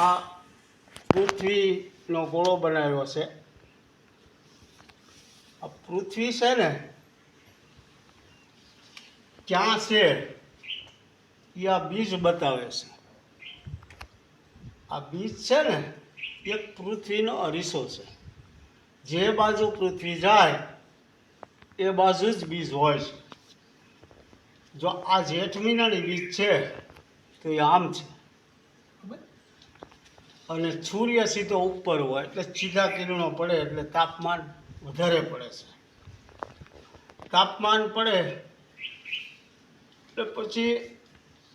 આ પૃથ્વીનો ગોળો બનાવ્યો છે. આ પૃથ્વી છે ને, ક્યાં છે એ આ બીજ બતાવે છે. આ બીજ છે ને, એક પૃથ્વીનો અરીસો છે. જે બાજુ પૃથ્વી જાય, એ બાજુ જ બીજ હોય છે. જો આ જેઠ મહિનાની બીજ છે, તો એ આમ છે. અને સૂર્ય સીધો ઉપર હોય એટલે સીધા કિરણો પડે એટલે તાપમાન વધારે પડે છે. તાપમાન પડે એટલે પછી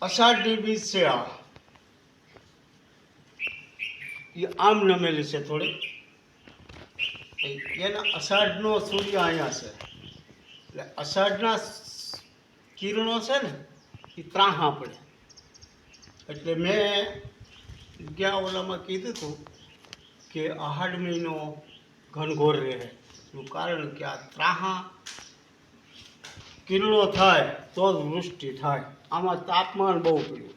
અષાઢની બીજ છે આ એ આમ નમેલી છે થોડી. એના અષાઢનો સૂર્ય અહીંયા છે. એટલે અષાઢના કિરણો છે ને, એ ત્રાહા પડે. એટલે મેં ગયા ઓલામાં કીધું હતું કે આહાડ મહિનો ઘનઘોર રહે. એનું કારણ કે આ ત્રાહા કિરણો થાય તો જ વૃષ્ટિ થાય. આમાં તાપમાન બહુ પડ્યું.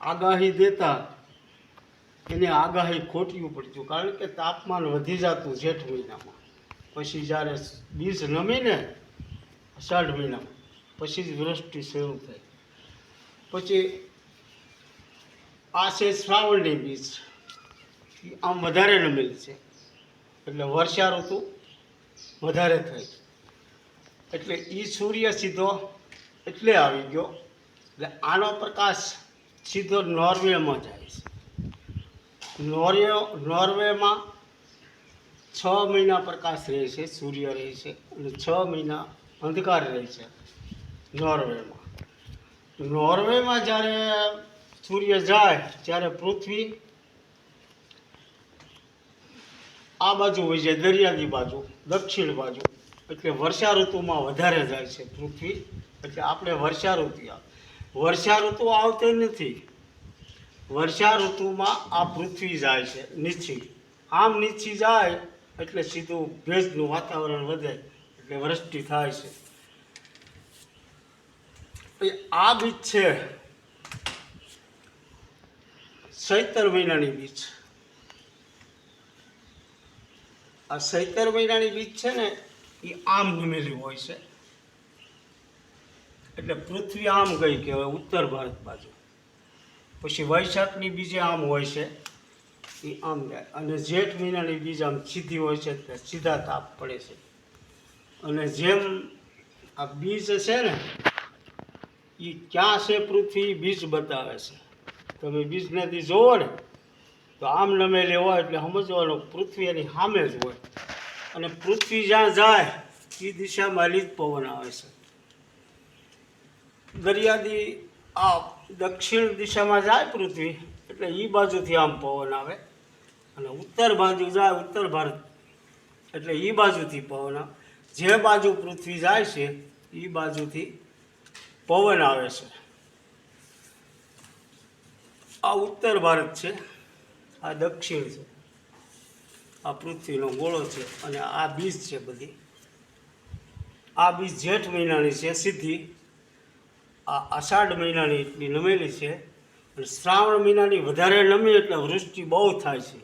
આગાહી દેતા એને આગાહી ખોટવી પડતું કારણ કે તાપમાન વધી જતું જેઠ મહિનામાં. પછી જ્યારે બીજ નમીને અષાઢ મહિનામાં. પછી જ વૃષ્ટિ શરૂ થાય. પછી આ છે શ્રાવણની બીજ. આમ વધારે નમેલ છે. એટલે વર્ષા ઋતુ વધારે થાય એટલે એ સૂર્ય સીધો એટલે આવી ગયો. એટલે આનો પ્રકાશ સીધો નોર્વેમાં જાય છે. નોર્વે, નોર્વેમાં છ મહિના પ્રકાશ રહે છે, સૂર્ય રહે છે અને છ મહિના અંધકાર રહે છે નોર્વેમાં. નોર્વેમાં જ્યારે સૂર્ય જાય ત્યારે પૃથ્વી આ બાજુ હોય છે, દરિયાની બાજુ, દક્ષિણ બાજુ. એટલે વર્ષા ઋતુમાં વધારે જાય છે પૃથ્વી. એટલે આપણે વર્ષા ઋતુ વર્ષા ઋતુ આવતી નથી. વર્ષા ઋતુમાં આ પૃથ્વી જાય છે, નીચી. આમ નીચી જાય એટલે સીધું ભેજનું વાતાવરણ વધે, એટલે વૃષ્ટિ થાય છે. આ બીજ છે સૈતર મહિનાની બીજ. આ સૈતર મહિનાની બીજ છે ને એ આમ નમેલી હોય છે. એટલે પૃથ્વી આમ ગઈ કહેવાય, ઉત્તર ભારત બાજુ. પછી વૈશાખની બીજે આમ હોય છે એ આમ જાય. અને જેઠ મહિનાની બીજ આમ સીધી હોય છે, એટલે સીધા તાપ પડે છે. અને જેમ આ બીજ છે ને એ ક્યાં છે પૃથ્વી બીજ બતાવે છે. તમે બિઝનેસથી જોવો ને, તો આમ નમેલી હોય એટલે સમજવાનું પૃથ્વી એની સામે જ હોય. અને પૃથ્વી જ્યાં જાય, એ દિશામાં લીજ પવન આવે છે. દરિયાદી આ દક્ષિણ દિશામાં જાય પૃથ્વી, એટલે એ બાજુથી આમ પવન આવે. અને ઉત્તર બાજુ જાય ઉત્તર ભારત, એટલે એ બાજુથી પવન આવે. જે બાજુ પૃથ્વી જાય છે એ બાજુથી પવન આવે છે. આ ઉત્તર ભારત છે, આ દક્ષિણ છે, આ પૃથ્વીનો ગોળો છે અને આ બીજ છે બધી. આ બીજ જેઠ મહિનાની છે, સીધી. આ અષાઢ મહિનાની એટલી નમેલી છે અને શ્રાવણ મહિનાની વધારે નમી એટલે વૃષ્ટિ બહુ થાય છે.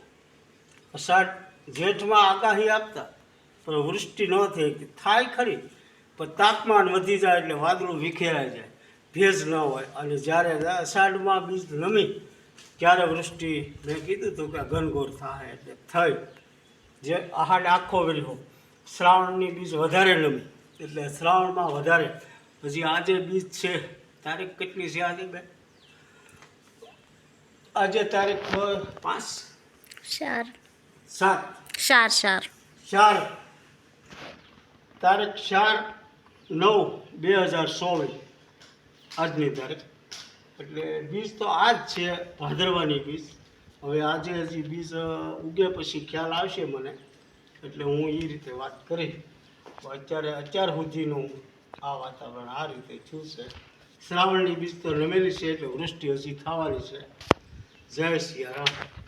અષાઢ જેઠમાં આગાહી આપતા, પણ વૃષ્ટિ ન થઈ. થાય ખરી, પણ તાપમાન વધી જાય એટલે વાદળું વિખેરાઈ જાય. ભેજ ન હોય. અને જ્યારે અષાઢમાં બીજ નમી ત્યારે વૃષ્ટિ મેં કીધું હતું કે ઘનઘોર થાય એટલે થઈ. જે આહાડ આખો વેલ્યો શ્રાવણની બીજ વધારે નમી. એટલે શ્રાવણમાં વધારે. પછી આજે બીજ છે. તારીખ કેટલી છે આજે બે આજે તારીખ અ, પાંચ? ચાર. સાત. ચાર ચાર. ચાર. તારીખ ચાર નવ બે હજાર ચોવીસ આજની તારીખ. એટલે બીજ તો આ જ છે, ભાદરવાની બીજ હવે આજે હજી બીજ ઉગે પછી ખ્યાલ આવશે મને. એટલે હું એ રીતે વાત કરી. અત્યારે, અત્યાર સુધીનું આ વાતાવરણ આ રીતે થયું છે. શ્રાવણની બીજ તો નમેલી છે, એટલે વૃષ્ટિ હજી થવાની છે. જય સિયારામ.